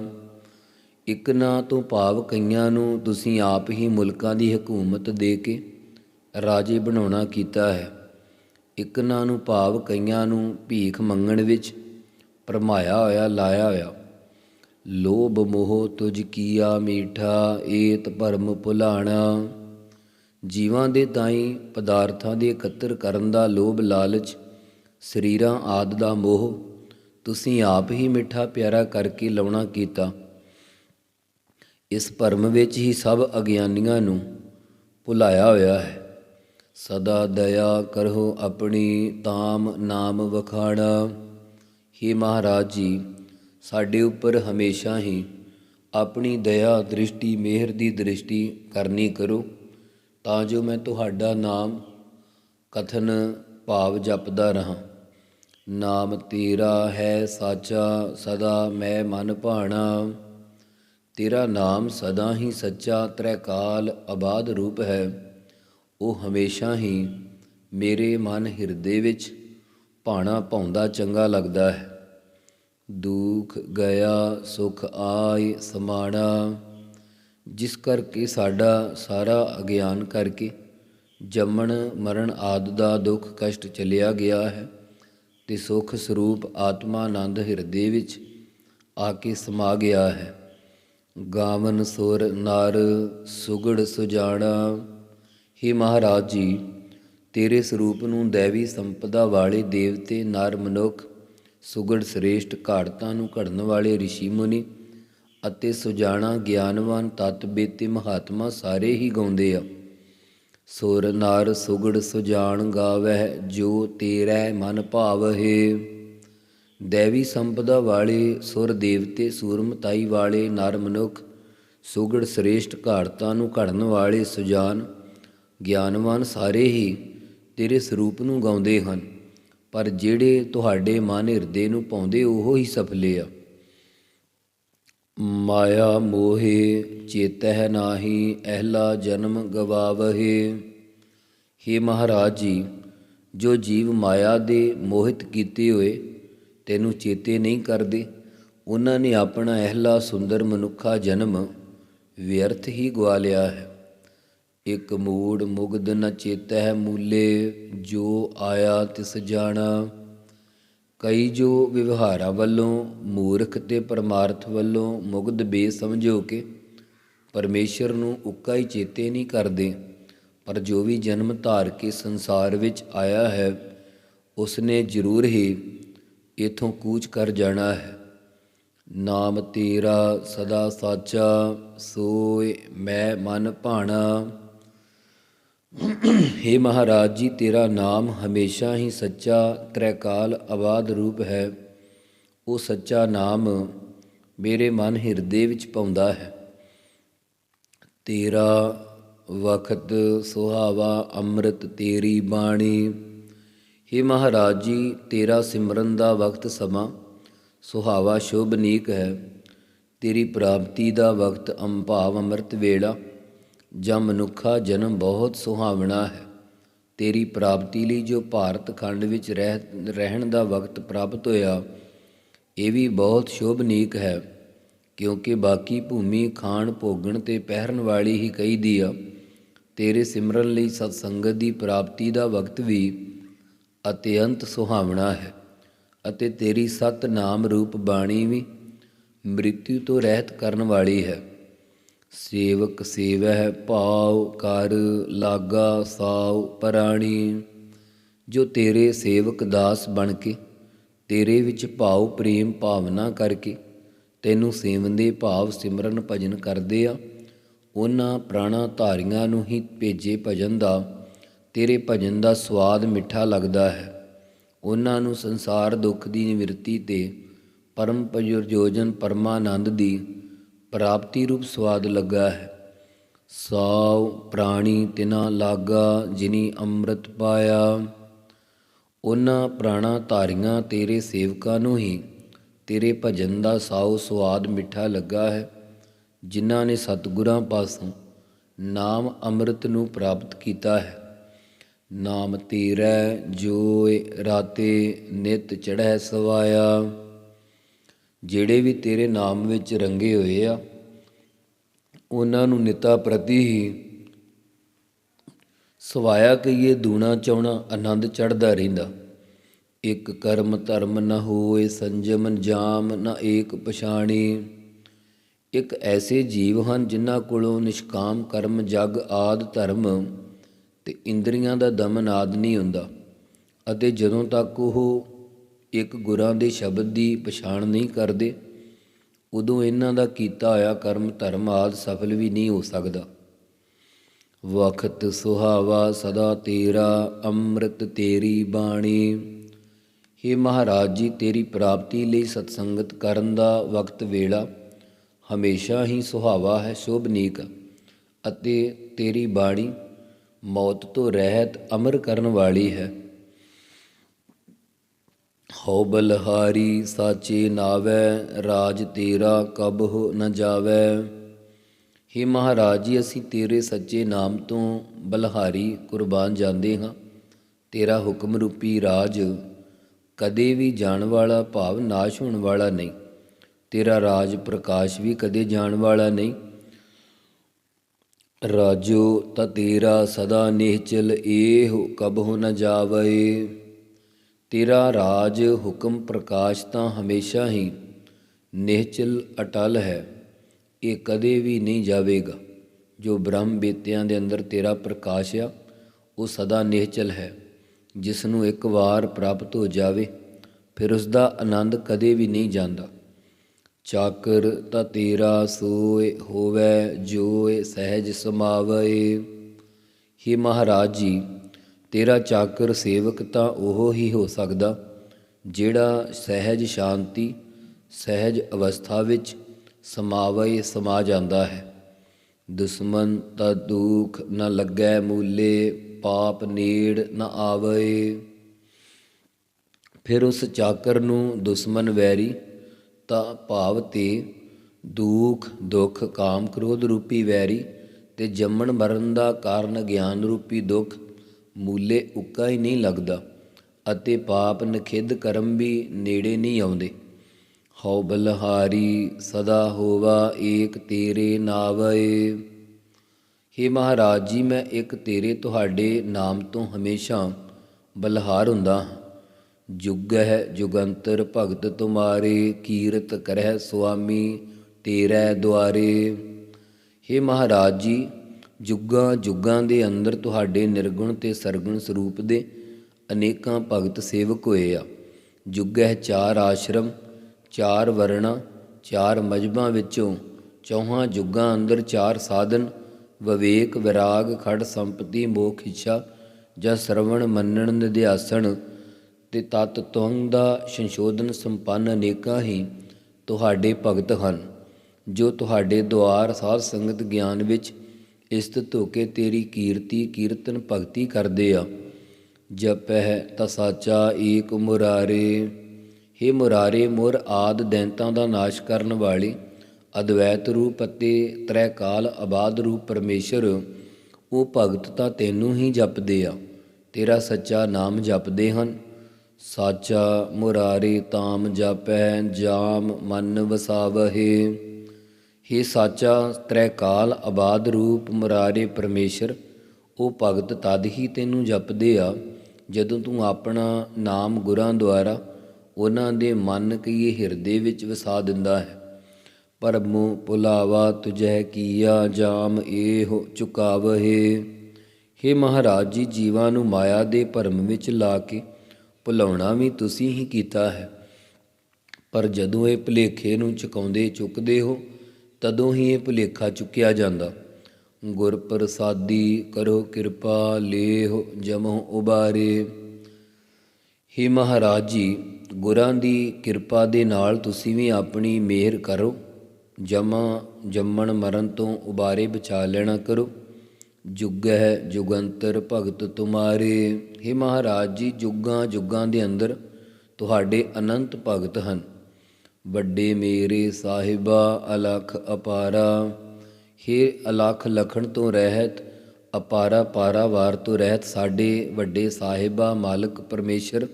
Speaker 2: ਇਕ ਨਾ ਤੋਂ ਭਾਵ ਕਈਆਂ ਨੂੰ ਤੁਸੀਂ ਆਪ ਹੀ ਮੁਲਕਾਂ ਦੀ ਹਕੂਮਤ ਦੇ ਕੇ ਰਾਜੇ ਬਣਾਉਣਾ ਕੀਤਾ ਹੈ। ਇਕ ਨੂੰ ਭਾਵ ਕਈਆਂ ਨੂੰ ਭੀਖ ਮੰਗਣ ਵਿੱਚ ਪਰਮਾਇਆ ਹੋਇਆ, ਲਾਇਆ ਹੋਇਆ। ਲੋਭ ਮੋਹ ਤੁਝ ਕੀਆ ਮੀਠਾ, ਏਤ ਭਰਮ ਭੁਲਾਣਾ। ਜੀਵਾਂ ਦੇ ਤਾਈ ਪਦਾਰਥਾਂ ਦੇ ਇਕੱਤਰ ਕਰਨ ਦਾ ਲੋਭ ਲਾਲਚ, ਸਰੀਰਾਂ ਆਦ ਦਾ ਮੋਹ। ਤੁਸੀਂ ਆਪ ਹੀ ਮਿੱਠਾ ਪਿਆਰਾ ਕਰਕੇ ਲਾਉਣਾ ਕੀਤਾ। ਇਸ ਭਰਮ ਵਿੱਚ ਹੀ ਸਭ ਅਗਿਆਨੀਆਂ ਨੂੰ ਭੁਲਾਇਆ ਹੋਇਆ ਹੈ। ਸਦਾ ਦਇਆ ਕਰੋ ਆਪਣੀ ਤਾਮ ਨਾਮ ਵਖਾਣਾ हे ਮਹਾਰਾਜ ਜੀ, ਸਾਡੇ ਉੱਪਰ ਹਮੇਸ਼ਾ ਹੀ ਆਪਣੀ ਦਇਆ ਦ੍ਰਿਸ਼ਟੀ, ਮਿਹਰ ਦੀ ਦ੍ਰਿਸ਼ਟੀ ਕਰਨੀ ਕਰੋ, ਤਾਂ ਜੋ ਮੈਂ ਤੁਹਾਡਾ ਨਾਮ ਕਥਨ ਭਾਵ ਜਪਦਾ ਰਹਾ। ਨਾਮ ਤੇਰਾ ਹੈ ਸਾਚਾ, ਸਦਾ ਮੈਂ ਮਨ ਭਾਣਾ। ਤੇਰਾ ਨਾਮ ਸਦਾ ਹੀ ਸੱਚਾ, ਤ੍ਰੈਕਾਲ ਆਬਾਦ ਰੂਪ ਹੈ। ਉਹ ਹਮੇਸ਼ਾ ਹੀ ਮੇਰੇ ਮਨ ਹਿਰਦੇ ਵਿੱਚ ਭਾਣਾ ਪਾਉਂਦਾ ਚੰਗਾ ਲੱਗਦਾ ਹੈ। ਦੁੱਖ, ਗਿਆ, ਸੁਖ ਆਏ, ਸਮਾਣਾ, ਜਿਸ ਕਰਕੇ ਸਾਡਾ ਸਾਰਾ ਅਗਿਆਨ ਕਰਕੇ ਜੰਮਣ, ਮਰਨ ਆਦ ਦਾ ਦੁੱਖ ਕਸ਼ਟ ਚਲਿਆ ਗਿਆ ਹੈ ਤੇ ਸੁਖ ਸਰੂਪ ਆਤਮਾ ਆਨੰਦ ਹਿਰਦੇ ਵਿੱਚ ਆ ਕੇ ਸਮਾ ਗਿਆ ਹੈ। ਗਾਵਨ ਸੁਰ, ਨਰ, ਸੁਗੜ ਸੁਜਾਣਾ हे ਮਹਾਰਾਜ ਜੀ ਤੇਰੇ ਸਰੂਪ ਨੂੰ ਦੇਵੀ ਸੰਪਦਾ ਵਾਲੇ ਦੇਵਤੇ ਨਰ ਮਨੁੱਖ ਸੁਗੜ ਸ੍ਰੇਸ਼ਟ ਘਾੜਤਾਂ ਨੂੰ ਘੜਨ ਵਾਲੇ ઋષਿ ਮੁਨੀ ਅਤੇ ਸੁਜਾਣਾ ਗਿਆਨਵਾਨ ਤਤ ਬੇਤੇ ਮਹਾਤਮਾ ਸਾਰੇ ਹੀ ਗਾਉਂਦੇ ਆ ਸੁਰ ਨਰ ਸੁਗੜ ਸੁਜਾਨ ਗਾਵਹਿ ਜੋ ਤੇਰੇ ਮਨ ਭਾਵਹਿ ਦੇਵੀ ਸੰਪਦਾ ਵਾਲੇ ਸੁਰ ਦੇਵਤੇ ਸੂਰਮਤਾਈ ਵਾਲੇ ਨਰ ਮਨੁੱਖ ਸੁਗੜ ਸ੍ਰੇਸ਼ਟ ਘਾੜਤਾਂ ਨੂੰ ਘੜਨ ਵਾਲੇ ਸੁਜਾਨ ਗਿਆਨਵਾਨ ਸਾਰੇ ਹੀ ਤੇਰੇ ਸਰੂਪ ਨੂੰ ਗਾਉਂਦੇ ਹਨ, ਪਰ ਜਿਹੜੇ ਤੁਹਾਡੇ ਮਨ ਹਿਰਦੇ ਨੂੰ ਪਾਉਂਦੇ ਉਹ ਹੀ ਸਫਲੇ ਆ। ਮਾਇਆ ਮੋਹੇ ਚੇਤਹਿ ਨਾਹੀ, ਅਹਲਾ ਜਨਮ ਗਵਾਵਹੇ। हे ਮਹਾਰਾਜ ਜੀ, ਜੋ ਜੀਵ ਮਾਇਆ ਦੇ ਮੋਹਿਤ ਕੀਤੇ ਹੋਏ ਤੈਨੂੰ ਚੇਤੇ ਨਹੀਂ ਕਰਦੇ, ਉਹਨਾਂ ਨੇ ਆਪਣਾ ਅਹਲਾ ਸੁੰਦਰ ਮਨੁੱਖਾ ਜਨਮ ਵਿਅਰਥ ਹੀ ਗਵਾ ਲਿਆ ਹੈ। ਇਕ ਮੂੜ ਮੁਗਦ ਨ ਚੇਤਹਿ ਮੂਲੇ, ਜੋ ਆਇਆ ਤਿਸ ਜਾਣਾ। ਕਈ ਜੋ ਵਿਵਹਾਰਾਂ ਵੱਲੋਂ, ਮੂਰਖ ਤੇ ਪਰਮਾਰਥ ਵੱਲੋਂ ਮੁਗਧ ਬੇਸਮਝੋ ਕੇ ਪਰਮੇਸ਼ਰ ਨੂੰ ਉੱਕਾ ਹੀ ਚੇਤੇ ਨਹੀਂ ਕਰਦੇ, ਪਰ ਜੋ ਵੀ ਜਨਮ ਧਾਰ ਕੇ ਸੰਸਾਰ ਵਿੱਚ ਆਇਆ ਹੈ, ਉਸਨੇ ਜ਼ਰੂਰ ਹੀ ਇਥੋਂ ਕੂਚ ਕਰ ਜਾਣਾ ਹੈ। ਨਾਮ ਤੇਰਾ ਸਦਾ ਸਾਚਾ, ਸੋਏ ਮੈਂ ਮਨ ਭਾਣਾ। हे ਮਹਾਰਾਜ ਜੀ, ਤੇਰਾ ਨਾਮ ਹਮੇਸ਼ਾ ਹੀ ਸੱਚਾ, ਤ੍ਰੈਕਾਲ ਆਬਾਦ ਰੂਪ ਹੈ। ਉਹ ਸੱਚਾ ਨਾਮ ਮੇਰੇ ਮਨ ਹਿਰਦੇ ਵਿੱਚ ਪਾਉਂਦਾ ਹੈ। ਤੇਰਾ ਵਖਤ ਸੁਹਾਵਾ, ਅੰਮ੍ਰਿਤ ਤੇਰੀ ਬਾਣੀ। हे ਮਹਾਰਾਜ ਜੀ, ਤੇਰਾ ਸਿਮਰਨ ਦਾ ਵਕਤ ਸਮਾਂ, ਸੁਹਾਵਾ ਸ਼ੁਭਨੀਕ ਹੈ। ਤੇਰੀ ਪ੍ਰਾਪਤੀ ਦਾ ਵਕਤ ਅੰਭਾਵ ਅੰਮ੍ਰਿਤ ਵੇਲਾ। ਜਾਂ ਮਨੁੱਖਾ ਜਨਮ ਬਹੁਤ ਸੁਹਾਵਣਾ ਹੈ। ਤੇਰੀ ਪ੍ਰਾਪਤੀ ਲਈ ਜੋ ਭਾਰਤ ਖੰਡ ਵਿੱਚ ਰਹਿ, ਰਹਿਣ ਦਾ ਵਕਤ ਪ੍ਰਾਪਤ ਹੋਇਆ, ਇਹ ਵੀ ਬਹੁਤ ਸ਼ੋਭਨੀਕ ਹੈ, ਕਿਉਂਕਿ ਬਾਕੀ ਭੂਮੀ ਖਾਣ, ਭੋਗਣ ਤੇ ਪਹਿਰਨ ਵਾਲੀ ਹੀ ਕਹੀਦੀ ਆ। ਤੇਰੇ ਸਿਮਰਨ ਲਈ ਸਤ ਸੰਗਤ ਦੀ ਪ੍ਰਾਪਤੀ ਦਾ ਵਕਤ ਵੀ ਅਤਿਅੰਤ ਸੁਹਾਵਣਾ ਹੈ ਅਤੇ ਤੇਰੀ ਸਤ ਨਾਮ ਰੂਪ ਬਾਣੀ ਵੀ ਮ੍ਰਿਤਿੂ ਤੋਂ ਰਹਿਤ ਕਰਨ ਵਾਲੀ ਹੈ। ਸੇਵਕ ਸੇਵਹਿ ਭਾਉ ਕਰ ਲਾਗਾ ਸਾਉ ਪ੍ਰਾਣੀ। ਜੋ ਤੇਰੇ ਸੇਵਕ ਦਾਸ ਬਣ ਕੇ, ਤੇਰੇ ਵਿੱਚ ਭਾਉ ਪ੍ਰੇਮ ਭਾਵਨਾ ਕਰਕੇ, ਤੈਨੂੰ ਸੇਵੰਦੇ ਭਾਵ ਸਿਮਰਨ ਭਜਨ ਕਰਦੇ ਆ, ਉਹਨਾਂ ਪ੍ਰਾਣਾ ਧਾਰੀਆਂ ਨੂੰ ਹੀ ਭੇਜੇ ਭਜਨ ਦਾ, ਤੇਰੇ ਭਜਨ ਦਾ ਸਵਾਦ ਮਿੱਠਾ ਲੱਗਦਾ ਹੈ। ਉਹਨਾਂ ਨੂੰ ਸੰਸਾਰ ਦੁੱਖ ਦੀ ਨਿਵਰਤੀ ਤੇ ਪਰਮ ਪ੍ਰਯੋਜਨ ਪਰਮਾਨੰਦ ਦੀ ਪ੍ਰਾਪਤੀ ਰੂਪ ਸਵਾਦ ਲੱਗਾ ਹੈ। ਸਾਉ ਪ੍ਰਾਣੀ ਤਿਨਾ ਲਾਗਾ, ਜਿਨੀ ਅੰਮ੍ਰਿਤ ਪਾਇਆ। ਉਹਨਾਂ ਪ੍ਰਾਣਾ ਧਾਰੀਆਂ ਤੇਰੇ ਸੇਵਕਾਂ ਨੂੰ ਹੀ। ਤੇਰੇ ਭਜਨ ਦਾ ਸਾਉ ਸਵਾਦ ਮਿੱਠਾ ਲੱਗਾ ਹੈ। ਜਿਨ੍ਹਾਂ ਨੇ ਸਤਿਗੁਰਾਂ ਪਾਸੋਂ ਨਾਮ ਅੰਮ੍ਰਿਤ ਨੂੰ ਪ੍ਰਾਪਤ ਕੀਤਾ ਹੈ। ਨਾਮ ਤੇਰਾ, ਜੋਇ ਰਾਤੇ ਨਿਤ ਚੜ੍ਹੈ ਸਵਾਇਆ। ਜਿਹੜੇ ਵੀ ਤੇਰੇ ਨਾਮ ਵਿੱਚ ਰੰਗੇ ਹੋਏ ਆ, ਉਹਨਾਂ ਨੂੰ ਨਿਤਾ ਪ੍ਰਤੀ ਹੀ ਸਵਾਇਆ ਕਹੀਏ, ਦੂਣਾ ਚਾਉਣਾ ਆਨੰਦ ਚੜਦਾ ਰਹਿੰਦਾ। ਇੱਕ ਕਰਮ ਧਰਮ ਨ ਹੋਏ ਸੰਜਮ ਜਾਮ ਨ ਏਕ ਪਛਾਣੀ। ਇੱਕ ਐਸੇ ਜੀਵ ਹਨ ਜਿਨ੍ਹਾਂ ਕੋਲੋਂ ਨਿਸ਼ਕਾਮ ਕਰਮ, ਜਗ, ਆਦ ਧਰਮ ਤੇ ਇੰਦਰੀਆਂ ਦਾ ਦਮਨ ਆਦ ਨਹੀਂ ਹੁੰਦਾ। ਅਤੇ ਜਦੋਂ ਤੱਕ ਉਹ ਇੱਕ ਗੁਰਾਂ ਦੇ ਸ਼ਬਦ ਦੀ ਪਛਾਣ ਨਹੀਂ ਕਰਦੇ, ਉਦੋਂ ਇਹਨਾਂ ਦਾ ਕੀਤਾ ਹੋਇਆ ਕਰਮ, ਧਰਮ ਆਦ ਸਫਲ ਵੀ ਨਹੀਂ ਹੋ ਸਕਦਾ। ਵਖਤ ਸੁਹਾਵਾ ਸਦਾ ਤੇਰਾ, ਅੰਮ੍ਰਿਤ ਤੇਰੀ ਬਾਣੀ। हे ਮਹਾਰਾਜ ਜੀ, ਤੇਰੀ ਪ੍ਰਾਪਤੀ ਲਈ ਸਤਸੰਗਤ ਕਰਨ ਦਾ ਵਕਤ ਵੇਲਾ ਹਮੇਸ਼ਾ ਹੀ ਸੁਹਾਵਾ ਹੈ ਸ਼ੋਭਨੀਕ ਅਤੇ ਤੇਰੀ ਬਾਣੀ ਮੌਤ ਤੋਂ ਰਹਿਤ ਅਮਰ ਕਰਨ ਵਾਲੀ ਹੈ। ਹਉ ਬਲਹਾਰੀ ਸਾਚੇ ਨਾਵੈ, ਰਾਜ ਤੇਰਾ ਕਬਹੁ ਨ ਜਾਵੈ। हे ਮਹਾਰਾਜ ਜੀ ਅਸੀਂ ਤੇਰੇ ਸੱਚੇ ਨਾਮ ਤੋਂ ਬਲਹਾਰੀ ਕੁਰਬਾਨ ਜਾਂਦੇ ਹਾਂ। ਤੇਰਾ ਹੁਕਮ ਰੂਪੀ ਰਾਜ ਕਦੇ ਵੀ ਜਾਣ ਵਾਲਾ ਭਾਵ ਨਾਸ਼ ਹੋਣ ਵਾਲਾ ਨਹੀਂ। ਤੇਰਾ ਰਾਜ ਪ੍ਰਕਾਸ਼ ਵੀ ਕਦੇ ਜਾਣ ਵਾਲਾ ਨਹੀਂ। ਰਾਜੋ, ਤਾ ਤੇਰਾ ਸਦਾ ਨਿਹਚਲ ਏਹੁ ਕਬਹੁ ਨ ਜਾਵੇ। ਤੇਰਾ ਰਾਜ ਹੁਕਮ ਪ੍ਰਕਾਸ਼ ਤਾਂ ਹਮੇਸ਼ਾ ਹੀ ਨਿਹਚਲ ਅਟਲ ਹੈ। ਇਹ ਕਦੇ ਵੀ ਨਹੀਂ ਜਾਵੇਗਾ। ਜੋ ਬ੍ਰਹਮ ਬੇਤਿਆਂ ਦੇ ਅੰਦਰ ਤੇਰਾ ਪ੍ਰਕਾਸ਼ ਆ, ਉਹ ਸਦਾ ਨਿਹਚਲ ਹੈ। ਜਿਸ ਨੂੰ ਇੱਕ ਵਾਰ ਪ੍ਰਾਪਤ ਹੋ ਜਾਵੇ, ਫਿਰ ਉਸ ਦਾ ਆਨੰਦ ਕਦੇ ਵੀ ਨਹੀਂ ਜਾਂਦਾ। ਚਾਕਰ ਤਾਂ ਤੇਰਾ ਸੋਏ ਹੋਵੇ, ਜੋਏ ਸਹਿਜ ਸਮਾਵੇ ਹੀ ਮਹਾਰਾਜ ਜੀ ਤੇਰਾ ਚਾਕਰ ਸੇਵਕ ਤਾਂ ਉਹ ਹੀ ਹੋ ਸਕਦਾ ਜਿਹੜਾ ਸਹਿਜ ਸ਼ਾਂਤੀ, ਸਹਿਜ ਅਵਸਥਾ ਵਿੱਚ ਸਮਾਵੇ ਸਮਾ ਜਾਂਦਾ ਹੈ। ਦੁਸ਼ਮਨ ਤਾਂ ਦੁਖ ਨ ਲੱਗੈ ਮੂਲੇ, ਪਾਪ ਨੇੜ ਨ ਆਵੇ। ਫਿਰ ਉਸ ਚਾਕਰ ਨੂੰ ਦੁਸ਼ਮਨ ਵੈਰੀ ਤਾਂ ਭਾਵ ਤੇ, ਦੁਖ, ਦੁੱਖ ਕਾਮ ਕ੍ਰੋਧ ਰੂਪੀ ਵੈਰੀ ਤੇ ਜੰਮਣ ਮਰਨ ਦਾ ਕਾਰਨ ਗਿਆਨ ਰੂਪੀ ਦੁੱਖ ਮੂਲੇ ਉੱਕਾ ਹੀ ਨਹੀਂ ਲੱਗਦਾ ਅਤੇ ਪਾਪ ਨਖਿੱਧ ਕਰਮ ਵੀ ਨੇੜੇ ਨਹੀਂ ਆਉਂਦੇ। ਹਉ ਬਲਹਾਰੀ ਸਦਾ ਹੋਵਾ ਏਕ ਤੇਰੇ ਨਾਵੇ ਹੇ ਮਹਾਰਾਜ ਜੀ, ਮੈਂ ਇੱਕ ਤੇਰੇ ਤੁਹਾਡੇ ਨਾਮ ਤੋਂ ਹਮੇਸ਼ਾ ਬਲਹਾਰ ਹੁੰਦਾ ਹਾਂ। ਜੁਗ ਹੈ ਜੁਗੰਤਰ ਭਗਤ ਤੁਮਾਰੇ, ਕੀਰਤ ਕਰਹਿ ਸੁਆਮੀ ਤੇਰੇ ਦੁਆਰੇ। हे ਮਹਾਰਾਜ ਜੀ ਜੁਗਾਂ ਜੁਗਾਂ ਦੇ ਅੰਦਰ ਤੁਹਾਡੇ ਨਿਰਗੁਣ ਤੇ ਸਰਗੁਣ ਸਰੂਪ ਦੇ ਅਨੇਕਾਂ ਭਗਤ ਸੇਵਕ ਹੋਏ ਆ। ਜੁਗ ਹੈ ਚਾਰ ਆਸ਼ਰਮ, ਚਾਰ ਵਰਣਾ, ਚਾਰ ਮਜਬਾਂ ਵਿੱਚੋਂ ਚੌਹਾਂ ਜੁਗਾਂ ਅੰਦਰ ਚਾਰ ਸਾਧਨ, ਵਿਵੇਕ, ਵਿਰਾਗ, ਖੜ, ਸੰਪਤੀ, ਮੋਖ, ਇੱਛਾ ਜਾਂ ਸਰਵਣ, ਮੰਨਣ, ਨਿਧਿਆਸਣ ਤੇ ਤਤ ਤੁੰਗ ਦਾ ਸੰਸ਼ੋਧਨ ਸੰਪੰਨ ਅਨੇਕਾਂ ਹੀ ਤੁਹਾਡੇ ਭਗਤ ਹਨ, ਜੋ ਤੁਹਾਡੇ ਦੁਆਰ ਸਾਧ ਸੰਗਤ ਗਿਆਨ ਵਿੱਚ ਇਸਤ ਹੋ ਕੇ ਤੇਰੀ ਕੀਰਤੀ ਕੀਰਤਨ ਭਗਤੀ ਕਰਦੇ ਆ। ਜਪਹਿ ਤਾ ਸਾਚਾ ਏਕ ਮੁਰਾਰੇ। हे ਮੁਰਾਰੇ, ਮੁਰ ਆਦ ਦੈਂਤਾਂ ਦਾ ਨਾਸ਼ ਕਰਨ ਵਾਲੇ, ਅਦਵੈਤ ਰੂਪ ਅਤੇ ਤ੍ਰੈਕਾਲ ਆਬਾਦ ਰੂਪ ਪਰਮੇਸ਼ਰ, ਉਹ ਭਗਤ ਤਾਂ ਤੈਨੂੰ ਹੀ ਜਪਦੇ ਆ, ਤੇਰਾ ਸੱਚਾ ਨਾਮ ਜਪਦੇ ਹਨ। ਸਾਚਾ ਮੁਰਾਰੇ ਤਾਮ ਜਪੈ ਜਾਮ ਮਨ ਵਸਾਵਹਿ। हे ਸਾਚਾ ਤ੍ਰੈ ਕਾਲ ਆਬਾਦ ਰੂਪ ਮੁਰਾਰੇ ਪਰਮੇਸ਼ਰ, ਉਹ ਭਗਤ ਤਦ ਹੀ ਤੈਨੂੰ ਜਪਦੇ ਆ, ਜਦੋਂ ਤੂੰ ਆਪਣਾ ਨਾਮ ਗੁਰਾਂ ਦੁਆਰਾ ਉਹਨਾਂ ਦੇ ਮਨ ਕਈਏ ਹਿਰਦੇ ਵਿੱਚ ਵਸਾ ਦਿੰਦਾ ਹੈ। ਪਰਮੁ ਪੁਲਾਵਾ ਤੁਝੈ ਕੀਆ ਜਾਮ ਏਹੁ ਚੁਕਾਵਹੇ। हे ਮਹਾਰਾਜ ਜੀ, ਜੀਵਾਂ ਨੂੰ ਮਾਇਆ ਦੇ ਭਰਮ ਵਿੱਚ ਲਾ ਕੇ ਭੁਲਾਉਣਾ ਵੀ ਤੁਸੀਂ ਹੀ ਕੀਤਾ ਹੈ। ਪਰ ਜਦੋਂ ਇਹ ਭੁਲੇਖੇ ਨੂੰ ਚੁਕਾਉਂਦੇ ਚੁੱਕਦੇ ਹੋ ਤਦੋਂ ਹੀ ਇਹ ਭੁਲੇਖਾ ਚੁੱਕਿਆ ਜਾਂਦਾ। ਗੁਰ ਪ੍ਰਸਾਦੀ ਕਰੋ ਕਿਰਪਾ, ਲੇਹੁ ਜਮਹੁ ਉਬਾਰੇ। ਹੇ ਮਹਾਰਾਜ ਜੀ, ਗੁਰਾਂ ਦੀ ਕਿਰਪਾ ਦੇ ਨਾਲ ਤੁਸੀਂ ਵੀ ਆਪਣੀ ਮਿਹਰ ਕਰੋ। ਜਮਾ ਜੰਮਣ ਮਰਨ ਤੋਂ ਉਬਾਰੇ ਬਚਾ ਲੈਣਾ ਕਰੋ। ਜੁਗਹਿ ਜੁਗੰਤਰ ਭਗਤ ਤੁਮਾਰੇ। ਹੇ ਮਹਾਰਾਜ ਜੀ, ਜੁਗਾਂ ਜੁਗਾਂ ਦੇ ਅੰਦਰ ਤੁਹਾਡੇ ਅਨੰਤ ਭਗਤ ਹਨ। ਵੱਡੇ ਮੇਰੇ ਸਾਹਿਬਾ, ਅਲਖ ਅਪਾਰਾ। ਹੇ ਅਲਖ ਲਖਣ ਤੋਂ ਰਹਿਤ, ਅਪਾਰਾ ਵਾਰ ਤੋਂ ਰਹਿਤ ਸਾਡੇ ਵੱਡੇ ਸਾਹਿਬਾ, ਮਾਲਕ ਪਰਮੇਸ਼ਰ।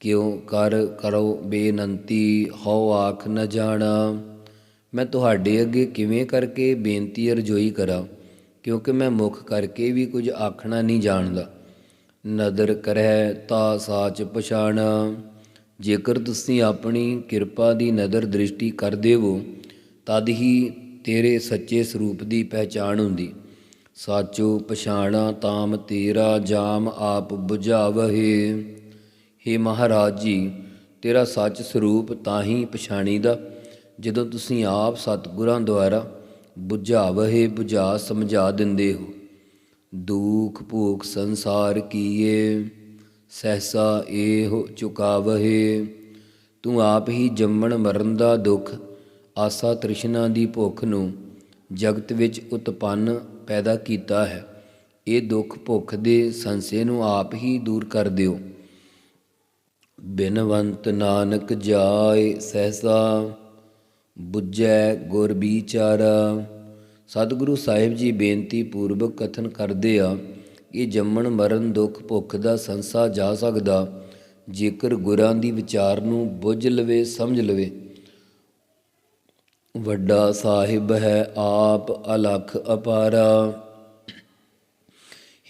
Speaker 2: ਕਿਉ ਕਰ ਕਰੋ ਬੇਨੰਤੀ, ਹਉ ਆਖ ਨ ਜਾਣਾ। ਮੈਂ ਤੁਹਾਡੇ ਅੱਗੇ ਕਿਵੇਂ ਕਰਕੇ ਬੇਨਤੀ ਰਜੋਈ ਕਰਾਂ? ਕਿਉਂਕਿ ਮੈਂ ਮੁਖ ਕਰਕੇ ਵੀ ਕੁਝ ਆਖਣਾ ਨਹੀਂ ਜਾਣਦਾ। ਨਦਰ ਕਰਹਿ ਤਾ ਸਾਚ ਪਛਾਣਾ। ਜੇਕਰ ਤੁਸੀਂ ਆਪਣੀ ਕਿਰਪਾ ਦੀ ਨਜ਼ਰ ਦ੍ਰਿਸ਼ਟੀ ਕਰਦੇ ਹੋ ਤਦ ਹੀ ਤੇਰੇ ਸੱਚੇ ਸਰੂਪ ਦੀ ਪਹਿਚਾਣ ਹੁੰਦੀ। ਸਾਚੋ ਪਛਾਣਾ ਤਾਮ ਤੇਰਾ ਜਾਮ ਆਪ ਬੁਝਾਵਹੇ। ਹੇ ਮਹਾਰਾਜ ਜੀ, ਤੇਰਾ ਸੱਚ ਸਰੂਪ ਤਾਂ ਹੀ ਪਛਾਣੀ ਦਾ ਜਦੋਂ ਤੁਸੀਂ ਆਪ ਸਤਿਗੁਰਾਂ ਦੁਆਰਾ ਬੁਝਾਵਹੇ ਬੁਝਾ ਸਮਝਾ ਦਿੰਦੇ ਹੋ। ਦੁੱਖ ਭੋਗ ਸੰਸਾਰ ਕੀਏ। ਸਹਸਾ ਏਹੁ ਚੁਕਾਵਹੇ, ਤੂੰ ਆਪ ਹੀ ਜੰਮਣ ਮਰਨ ਦਾ ਦੁੱਖ, ਆਸਾ ਤ੍ਰਿਸ਼ਨਾ ਦੀ ਭੁੱਖ ਨੂੰ ਜਗਤ ਵਿੱਚ ਉਤਪੰਨ ਪੈਦਾ ਕੀਤਾ ਹੈ। ਇਹ ਦੁੱਖ ਭੁੱਖ ਦੇ ਸੰਸੇ ਨੂੰ ਆਪ ਹੀ ਦੂਰ ਕਰ ਦਿਓ। ਬਿਨਵੰਤ ਨਾਨਕ ਜਾਏ ਸਹਸਾ, ਬੁੱਝੈ ਗੁਰ ਵਿਚਾਰਾ। ਸਤਿਗੁਰੂ ਸਾਹਿਬ ਜੀ ਬੇਨਤੀ ਪੂਰਵਕ ਕਥਨ ਕਰਦੇ ਆ ਇਹ ਜੰਮਣ ਮਰਨ ਦੁੱਖ ਭੁੱਖ ਦਾ ਸੰਸਾ ਜਾ ਸਕਦਾ, ਜੇਕਰ ਗੁਰਾਂ ਦੀ ਵਿਚਾਰ ਨੂੰ ਬੁੱਝ ਲਵੇ, ਸਮਝ ਲਵੇ। ਵੱਡਾ ਸਾਹਿਬ ਹੈ ਆਪ ਅਲਖ ਅਪਾਰਾ।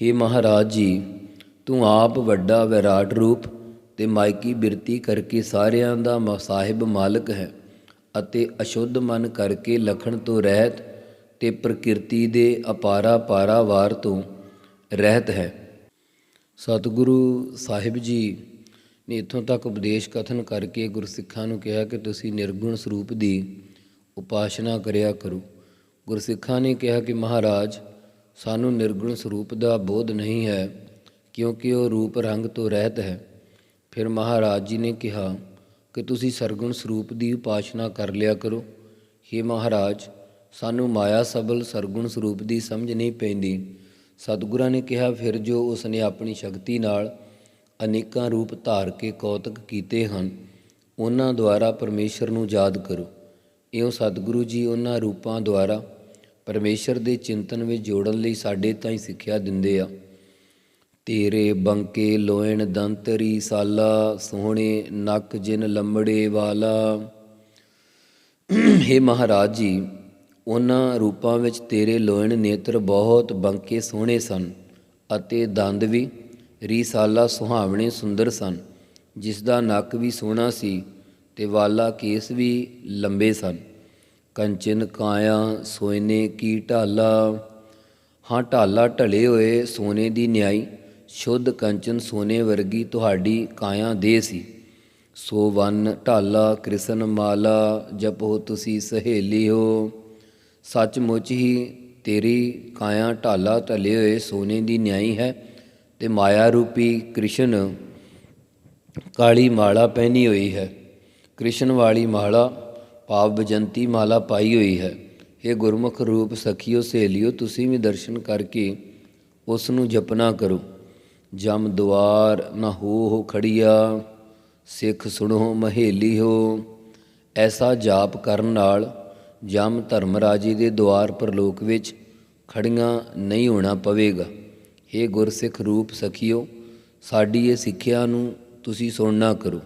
Speaker 2: हे ਮਹਾਰਾਜ ਜੀ, ਤੂੰ ਆਪ ਵੱਡਾ ਵਿਰਾਟ ਰੂਪ ਤੇ ਮਾਇਕੀ ਬਿਰਤੀ ਕਰਕੇ ਸਾਰਿਆਂ ਦਾ ਮ- ਸਾਹਿਬ ਮਾਲਕ ਹੈ ਅਤੇ ਅਸ਼ੁੱਧ ਮਨ ਕਰਕੇ ਲਖਣ ਤੋਂ ਰਹਿਤ ਤੇ ਪ੍ਰਕਿਰਤੀ ਦੇ ਅਪਾਰਾ ਪਾਰਾਵਾਰ ਤੋਂ। ਰਹਿਤ ਹੈ। ਸਤਿਗੁਰੂ ਸਾਹਿਬ ਜੀ ਨੇ ਇਥੋਂ ਤੱਕ ਉਪਦੇਸ਼ ਕਥਨ ਕਰਕੇ ਗੁਰਸਿੱਖਾਂ ਨੂੰ ਕਿਹਾ ਕਿ ਤੁਸੀਂ ਨਿਰਗੁਣ ਸਰੂਪ ਦੀ ਉਪਾਸ਼ਨਾ ਕਰਿਆ ਕਰੋ। ਗੁਰਸਿੱਖਾਂ ਨੇ ਕਿਹਾ ਕਿ ਮਹਾਰਾਜ, ਸਾਨੂੰ ਨਿਰਗੁਣ ਸਰੂਪ ਦਾ ਬੋਧ ਨਹੀਂ ਹੈ, ਕਿਉਂਕਿ ਉਹ ਰੂਪ ਰੰਗ ਤੋਂ ਰਹਿਤ ਹੈ। ਫਿਰ ਮਹਾਰਾਜ ਜੀ ਨੇ ਕਿਹਾ ਕਿ ਤੁਸੀਂ ਸਰਗੁਣ ਸਰੂਪ ਦੀ ਉਪਾਸ਼ਨਾ ਕਰ ਲਿਆ ਕਰੋ। हे ਮਹਾਰਾਜ, ਸਾਨੂੰ ਮਾਇਆ ਸਬਲ ਸਰਗੁਣ ਸਰੂਪ ਦੀ ਸਮਝ ਨਹੀਂ ਪੈਂਦੀ। ਸਤਿਗੁਰਾਂ ਨੇ ਕਿਹਾ, ਫਿਰ ਜੋ ਉਸ ਨੇ ਆਪਣੀ ਸ਼ਕਤੀ ਨਾਲ ਅਨੇਕਾਂ ਰੂਪ ਧਾਰ ਕੇ ਕੌਤਕ ਕੀਤੇ ਹਨ, ਉਹਨਾਂ ਦੁਆਰਾ ਪਰਮੇਸ਼ਰ ਨੂੰ ਯਾਦ ਕਰੋ। ਇਉਂ ਸਤਿਗੁਰੂ ਜੀ ਉਹਨਾਂ ਰੂਪਾਂ ਦੁਆਰਾ ਪਰਮੇਸ਼ਰ ਦੇ ਚਿੰਤਨ ਵਿੱਚ ਜੋੜਨ ਲਈ ਸਾਡੇ ਤਾਈਂ ਸਿੱਖਿਆ ਦਿੰਦੇ ਆ। ਤੇਰੇ ਬੰਕੇ ਲੋਇਣ ਦੰਤਰੀ ਸਾਲਾ, ਸੋਹਣੇ ਨੱਕ ਜਿਨ ਲੰਮੜੇ ਵਾਲਾ। हे ਮਹਾਰਾਜ ਜੀ ਉਹਨਾਂ ਰੂਪਾਂ ਵਿੱਚ ਤੇਰੇ ਲੋਇਣ ਨੇਤਰ ਬਹੁਤ ਬੰਕੇ ਸੋਹਣੇ ਸਨ ਅਤੇ ਦੰਦ ਵੀ ਰੀਸਾਲਾ ਸੁਹਾਵਣੇ ਸੁੰਦਰ ਸਨ ਜਿਸ ਦਾ ਨੱਕ ਵੀ ਸੋਹਣਾ ਸੀ ਤੇ ਵਾਲਾ ਕੇਸ ਵੀ ਲੰਬੇ ਸਨ। ਕੰਚਨ, ਕਾਇਆ, ਸੋਇਨੇ, ਕੀ ਢਾਲਾ, ਹਾਂ ਢਾਲਾ ਢਲੇ ਹੋਏ ਸੋਨੇ ਦੀ ਨਿਆਈ, ਸ਼ੁੱਧ ਕੰਚਨ ਸੋਨੇ ਵਰਗੀ ਤੁਹਾਡੀ ਕਾਇਆ ਦੇ ਸੀ। ਸੋ ਵਨ ਢਾਲਾ ਕ੍ਰਿਸ਼ਨ ਮਾਲਾ, ਜਪੋ ਤੁਸੀਂ ਸਹੇਲੀ ਹੋ। ਸੱਚਮੁੱਚ ਹੀ ਤੇਰੀ ਕਾਇਆ ਢਾਲਾ ਢਲੇ ਹੋਏ ਸੋਨੇ ਦੀ ਨਿਆਈ ਹੈ ਤੇ ਮਾਇਆ ਰੂਪੀ ਕ੍ਰਿਸ਼ਨ ਕਾਲੀ ਮਾਲਾ ਪਹਿਨੀ ਹੋਈ ਹੈ। ਕ੍ਰਿਸ਼ਨ ਵਾਲੀ ਮਾਲਾ ਪਾਵ ਬਜੰਤੀ ਮਾਲਾ ਪਾਈ ਹੋਈ ਹੈ। ਇਹ ਗੁਰਮੁਖ ਰੂਪ ਸਖੀਓ ਸਹੇਲਿਓ, ਤੁਸੀਂ ਵੀ ਦਰਸ਼ਨ ਕਰਕੇ ਉਸ ਨੂੰ ਜਪਨਾ ਕਰੋ। ਜਮ ਦੁਆਰ ਨਾ ਹੋ ਹੋ ਖੜੀਆ, ਸਿੱਖ ਸੁਣੋ ਮਹੇਲੀ ਹੋ। ਐਸਾ ਜਾਪ ਕਰਨ ਨਾਲ ਜਮ ਧਰਮ ਰਾਜੇ ਦੇ ਦੁਆਰ ਪਰਲੋਕ ਵਿੱਚ ਖੜੀਆਂ ਨਹੀਂ ਹੋਣਾ ਪਵੇਗਾ। हे ਗੁਰਸਿੱਖ ਰੂਪ ਸਖੀਓ, ਸਾਡੀ ਇਹ ਸਿੱਖਿਆ ਨੂੰ ਤੁਸੀਂ ਸੁਣਨਾ ਕਰੋ।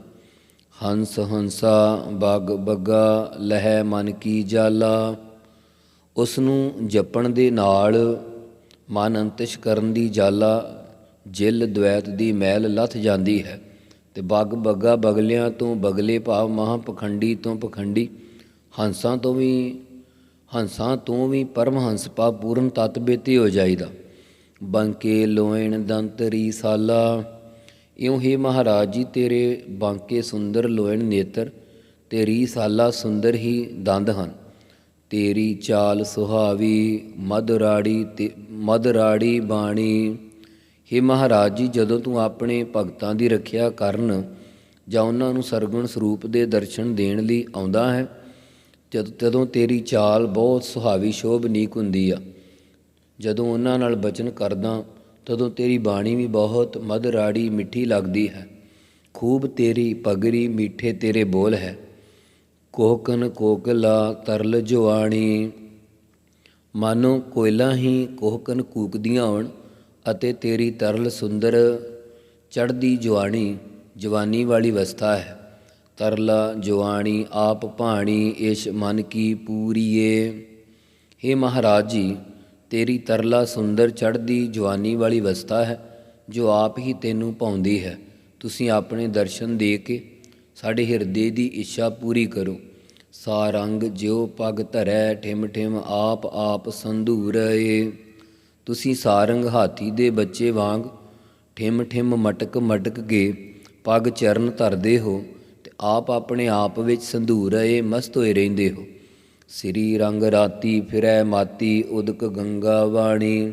Speaker 2: ਹੰਸ ਹੰਸਾ, ਬਗ ਬੱਗਾ, ਲਹਿ ਮਨ ਕੀ ਜਾਲਾ ਉਸ ਨੂੰ ਜਪਣ ਦੇ ਨਾਲ ਮਨ ਅੰਤਿਸ਼ ਕਰਨ ਦੀ ਜਾਲਾ, ਜਿਲ ਦ્વੈਤ ਦੀ ਮੈਲ ਲੱਥ ਜਾਂਦੀ ਹੈ। ਤੇ ਬਗ ਬੱਗਾ ਬਗਲਿਆਂ ਤੋਂ ਬਗਲੇ ਭਾਵ ਮਹਾ ਪਖੰਡੀ ਤੋਂ ਪਖੰਡੀ ਹੰਸਾਂ ਤੋਂ ਵੀ, ਹੰਸਾਂ ਤੋਂ ਵੀ ਪਰਮਹੰਸ ਪਾ ਪੂਰਨ ਤਤ ਬੇਤੀ ਹੋ ਜਾਈਦਾ। ਬੰਕੇ ਲੋਇਣ ਦੰਤ ਰੀਸਾਲਾ, ਇਉਂ ਹੀ ਮਹਾਰਾਜ ਜੀ, ਤੇਰੇ ਬਾਂਕੇ ਸੁੰਦਰ ਲੋਇਣ ਨੇਤਰ ਤੇਰੀ ਰੀਸਾਲਾ ਸੁੰਦਰ ਹੀ ਦੰਦ ਹਨ। ਤੇਰੀ ਚਾਲ ਸੁਹਾਵੀ ਮਧੁਰਾੜੀ ਤੇ ਮਧੁਰਾੜੀ ਬਾਣੀ। हे ਮਹਾਰਾਜ ਜੀ, ਜਦੋਂ ਤੂੰ ਆਪਣੇ ਭਗਤਾਂ ਦੀ ਰੱਖਿਆ ਕਰਨ ਜਾਂ ਉਹਨਾਂ ਨੂੰ ਸਰਗੁਣ ਸਰੂਪ ਦੇ ਦਰਸ਼ਨ ਦੇਣ ਲਈ ਆਉਂਦਾ ਹੈ ਜਦ ਤਦੋਂ ਤੇਰੀ ਚਾਲ ਬਹੁਤ ਸੁਹਾਵੀ ਸ਼ੋਭਨੀਕ ਹੁੰਦੀ ਆ, ਜਦੋਂ ਉਹਨਾਂ ਨਾਲ ਬਚਨ ਕਰਦਾ, ਤਦੋਂ ਤੇਰੀ ਬਾਣੀ ਵੀ ਬਹੁਤ ਮਧੁਰਾੜੀ ਮਿੱਠੀ ਲੱਗਦੀ ਹੈ। ਖੂਬ ਤੇਰੀ ਪਗਰੀ ਮਿੱਠੇ ਤੇਰੇ ਬੋਲ ਹੈ। ਕੋਕਨ ਕੋਕਲਾ ਤਰਲ ਜਵਾਣੀ ਮਾਨੋ ਕੋਇਲਾ ਹੀ ਕੋਹਕਨ ਕੂਕਦੀਆਂ ਹੋਣ ਅਤੇ ਤੇਰੀ ਤਰਲ ਸੁੰਦਰ ਚੜਦੀ ਜਵਾਨੀ ਜਵਾਨੀ ਵਾਲੀ ਅਵਸਥਾ ਹੈ। ਤਰਲਾ ਜਵਾਣੀ ਆਪ ਭਾਣੀ ਇਸ ਮਨ ਕੀ ਪੂਰੀਏ। हे ਮਹਾਰਾਜ ਜੀ, ਤੇਰੀ ਤਰਲਾ ਸੁੰਦਰ ਚੜ੍ਹਦੀ ਜਵਾਨੀ ਵਾਲੀ ਅਵਸਥਾ ਹੈ, ਜੋ ਆਪ ਹੀ ਤੈਨੂੰ ਪਾਉਂਦੀ ਹੈ। ਤੁਸੀਂ ਆਪਣੇ ਦਰਸ਼ਨ ਦੇ ਕੇ ਸਾਡੇ ਹਿਰਦੇ ਦੀ ਇੱਛਾ ਪੂਰੀ ਕਰੋ। ਸਾਰੰਗ ਜਿਉ ਪਗ ਧਰੈ, ਠਿਮ ਠਿਮ ਆਪ ਆਪ ਸੰਧੂਰ ਏ ਤੁਸੀਂ ਸਾਰੰਗ ਹਾਥੀ ਦੇ ਬੱਚੇ ਵਾਂਗ ਠਿਮ ਠਿਮ ਮਟਕ ਮਟਕ ਕੇ ਪਗ ਚਰਨ ਧਰਦੇ ਹੋ। ਆਪ ਆਪਣੇ ਆਪ ਵਿੱਚ ਸੰਧੂਰ ਰਹੇ ਮਸਤ ਹੋਏ ਰਹਿੰਦੇ ਹੋ। ਸ੍ਰੀ ਰੰਗ ਰਾਤੀ ਫਿਰੈ ਮਾਤੀ, ਉਦਕ ਗੰਗਾ ਵਾਣੀ।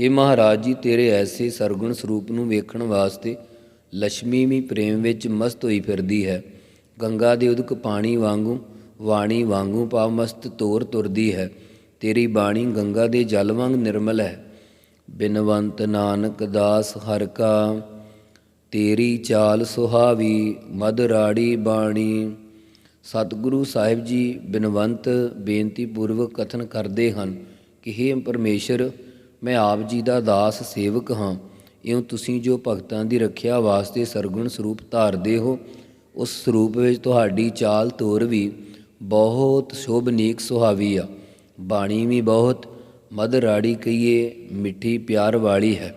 Speaker 2: हे ਮਹਾਰਾਜ ਜੀ, ਤੇਰੇ ਐਸੇ ਸਰਗੁਣ ਸਰੂਪ ਨੂੰ ਵੇਖਣ ਵਾਸਤੇ ਲక్ష్ਮੀ ਵੀ ਪ੍ਰੇਮ ਵਿੱਚ ਮਸਤ ਹੋਈ ਫਿਰਦੀ ਹੈ। ਗੰਗਾ ਦੇ ਉਦਕ ਪਾਣੀ ਵਾਂਗੂ, ਵਾਣੀ ਵਾਂਗੂ ਪਾਵ ਮਸਤ ਤੋਰ ਤੁਰਦੀ ਹੈ। ਤੇਰੀ ਬਾਣੀ ਗੰਗਾ ਦੇ ਜਲ ਵਾਂਗ ਨਿਰਮਲ ਹੈ। ਬਿਨਵੰਤ ਨਾਨਕ ਦਾਸ ਹਰ ਕਾ। ਤੇਰੀ ਚਾਲ ਸੁਹਾਵੀ ਮਧੁਰਾੜੀ ਬਾਣੀ। ਸਤਿਗੁਰੂ ਸਾਹਿਬ ਜੀ ਬਿਨਵੰਤ ਬੇਨਤੀ ਪੂਰਵਕ ਕਥਨ ਕਰਦੇ ਹਨ ਕਿ हे ਪਰਮੇਸ਼ਰ, ਮੈਂ ਆਪ ਜੀ ਦਾ ਦਾਸ ਸੇਵਕ ਹਾਂ। ਇਉਂ ਤੁਸੀਂ ਜੋ ਭਗਤਾਂ ਦੀ ਰੱਖਿਆ ਵਾਸਤੇ ਸਰਗੁਣ ਸਰੂਪ ਧਾਰਦੇ ਹੋ, ਉਸ ਸਰੂਪ ਵਿੱਚ ਤੁਹਾਡੀ ਚਾਲ ਤੋਰ ਵੀ ਬਹੁਤ ਸ਼ੋਭਨੀਕ ਸੁਹਾਵੀ ਆ। ਬਾਣੀ ਵੀ ਬਹੁਤ ਮਧੁਰਾੜੀ ਕਹੀਏ, ਮਿੱਠੀ ਪਿਆਰ ਵਾਲੀ ਹੈ।